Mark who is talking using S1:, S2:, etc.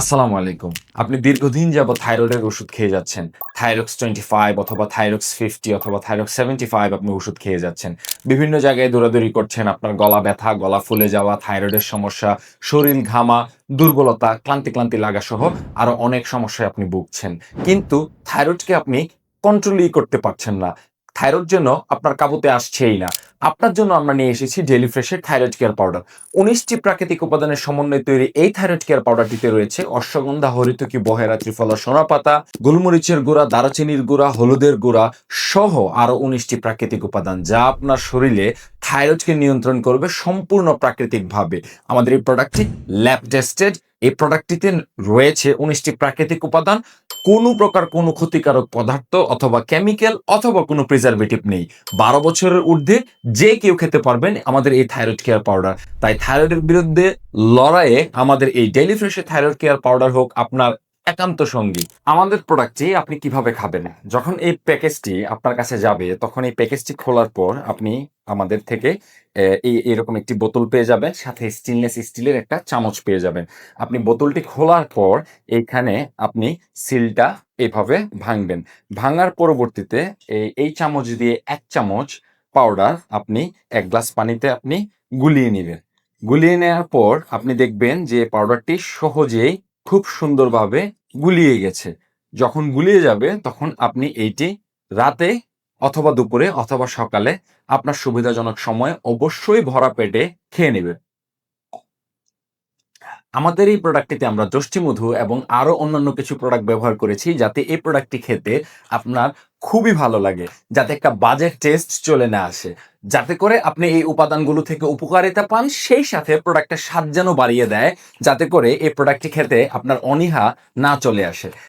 S1: আসসালামু আলাইকুম। আপনি দীর্ঘদিন যাবত থাইরয়েডের ওষুধ খেয়ে যাচ্ছেন। থাইরক্স টোয়েন্টি ফাইভ অথবা থাইরক্স ফিফটি অথবা থাইরক্স সেভেন্টি ফাইভ আপনি ওষুধ খেয়ে যাচ্ছেন। বিভিন্ন জায়গায় দৌড়াদৌড়ি করছেন, আপনার গলা ব্যথা, গলা ফুলে যাওয়া, থাইরয়েডের সমস্যা, শরীর ঘামা, দুর্বলতা, ক্লান্তি ক্লান্তি লাগা সহ আরও অনেক সমস্যায় আপনি ভুগছেন। কিন্তু থাইরয়েডকে আপনি কন্ট্রোলই করতে পারছেন না। থাইরয়েড জন্য আপনার কাবুতে আসছেই না। আপনার জন্য আমরা নিয়ে এসেছি ডেলি ফ্রেশের থাইরয়েড কেয়ার পাউডার উনিশটি প্রাকৃতিক উপাদানের সমন্বয়ে তৈরি এই থাইরয়েড কেয়ার পাউডারটিতে রয়েছে অশ্বগন্ধা, হরিতকি, বহেরা, ত্রিফলা, সোনাপাতা, গোলমরিচের গুঁড়া, দারচিনির গুঁড়া, হলুদের গুঁড়া সহ আরও উনিশটি প্রাকৃতিক উপাদান যা আপনার শরীরে থাইরয়েডকে নিয়ন্ত্রণ করবে সম্পূর্ণ প্রাকৃতিকভাবে। আমাদের এই প্রোডাক্টটি ল্যাব টেস্টেড এই প্রোডাক্টটিতে রয়েছে উনিশটি প্রাকৃতিক উপাদান। কোনো প্রকার কোনো ক্ষতিকারক পদার্থ অথবা কেমিক্যাল অথবা কোনো প্রিজারভেটিভ নেই। বারো বছরের ঊর্ধ্বে যে কেউ খেতে পারবেন আমাদের এই থাইরয়েড কেয়ার পাউডার তাই থাইরয়েডের বিরুদ্ধে লড়াইয়ে আমাদের এই ডেলি ফ্রেশের থাইরয়েড কেয়ার পাউডার হোক, আপনার একান্ত সঙ্গী। আমাদের প্রোডাক্টটি আপনি কীভাবে খাবেন? যখন এই প্যাকেজটি আপনার কাছে যাবে, তখন এই প্যাকেজটি খোলার পর আপনি আমাদের থেকে এই, এরকম একটি বোতল পেয়ে যাবেন, সাথে স্টেনলেস স্টিলের একটা চামচ পেয়ে যাবেন। আপনি বোতলটি খোলার পর এইখানে আপনি সিলটা এইভাবে ভাঙবেন। ভাঙার পরবর্তীতে এই এই চামচ দিয়ে এক চামচ পাউডার আপনি এক গ্লাস পানিতে আপনি গুলিয়ে নেবেন। গুলিয়ে নেওয়ার পর আপনি দেখবেন যে পাউডারটি সহজেই খুব সুন্দরভাবে গুলিয়ে গেছে। যখন গুলিয়ে যাবে, তখন আপনি এইটি রাতে অথবা দুপুরে অথবা সকালে আপনার সুবিধাজনক সময়ে অবশ্যই ভরা পেটে খেয়ে নেবেন। আমাদের এই প্রোডাক্টটিতে আমরা যষ্টি মধু এবং আরও অন্যান্য কিছু প্রোডাক্ট ব্যবহার করেছি যাতে এই প্রোডাক্টটি খেতে আপনার খুবই ভালো লাগে, যাতে একটা বাজেট টেস্ট চলে না আসে। যাতে করে আপনি এই উপাদানগুলো থেকে উপকারিতা পান, সেই সাথে প্রোডাক্টের স্বাদ যেন বাড়িয়ে দেয়, যাতে করে এই প্রোডাক্টটি খেতে আপনার অনীহা না চলে আসে।